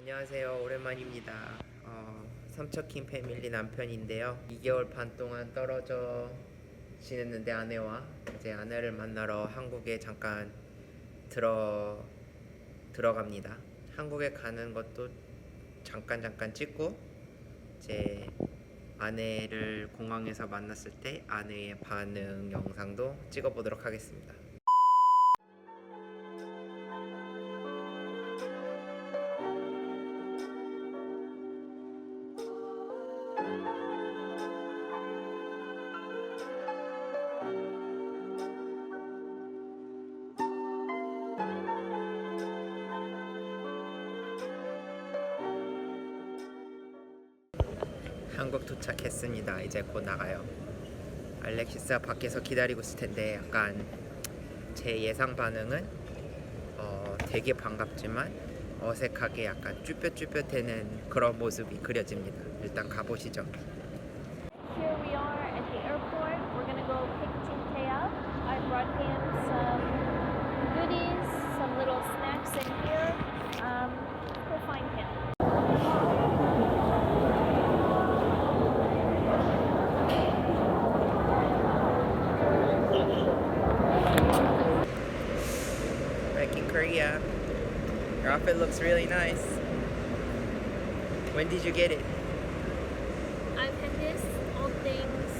안녕하세요. 오랜만입니다. 어, 삼척킹 패밀리 남편인데요. 2개월 반 동안 떨어져 지냈는데 아내와 이제 아내를 만나러 한국에 잠깐 들어 들어갑니다. 한국에 가는 것도 잠깐 잠깐 찍고 이제 아내를 공항에서 만났을 때 아내의 반응 영상도 찍어보도록 하겠습니다. 한국 도착했습니다. 이제 곧 나가요. 알렉시스가 밖에서 기다리고 있을 텐데 약간 제 예상 반응은 어, 되게 반갑지만 어색하게 약간 쭈뼛쭈뼛대는 그런 모습이 그려집니다. 일단 가보시죠. In Korea. Your outfit looks really nice. When did you get it? I've had this old thing so long.